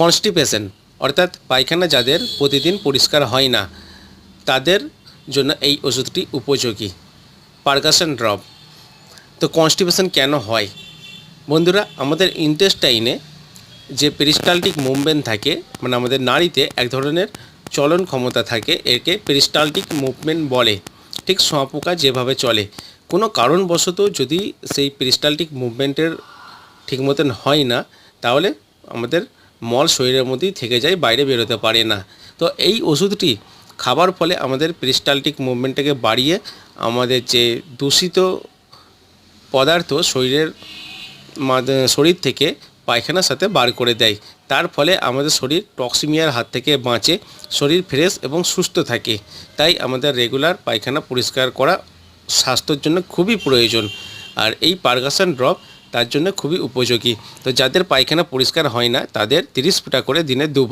Constipation অর্থাৎ পায়খানা যাদের প্রতিদিন পরিষ্কার হয় না, তাদের জন্য এই ওষুধটি উপযোগী। পার্গাসন ড্রপ। তো কনস্টিপেশন কেন হয়? বন্ধুরা, আমাদের ইন্টেস্টাইনে যে পেরিস্টালটিক মুভমেন্ট থাকে মানে আমাদের নাড়িতে এক ধরনের চলন ক্ষমতা থাকে, একে পেরিস্টালটিক মুভমেন্ট বলে। ঠিক শুঁয়াপোকা যেভাবে চলে। কোনো কারণবশত যদি সেই পেরিস্টালটিক মুভমেন্টের ঠিক মতন হয় না, তাহলে আমাদের মল শরীরের মধ্যেই থেকে যায়, বাইরে বেরোতে পারে না। তো এই ওষুধটি খাবার ফলে আমাদের পেরিস্টালটিক মুভমেন্টটাকে বাড়িয়ে আমাদের যে দূষিত পদার্থ শরীরের শরীর থেকে পায়খানার সাথে বার করে দেয়। তার ফলে আমাদের শরীর টক্সিমিয়ার হাত থেকে বাঁচে, শরীর ফ্রেশ এবং সুস্থ থাকে। তাই আমাদের রেগুলার পায়খানা পরিষ্কার করা স্বাস্থ্যের জন্য খুবই প্রয়োজন। আর এই পারগাসন ড্রপ তার জন্য খুবই উপযোগী। তো যাদের পায়খানা পরিষ্কার হয় না, তাদের তিরিশ ফুটা করে দিনে দুবার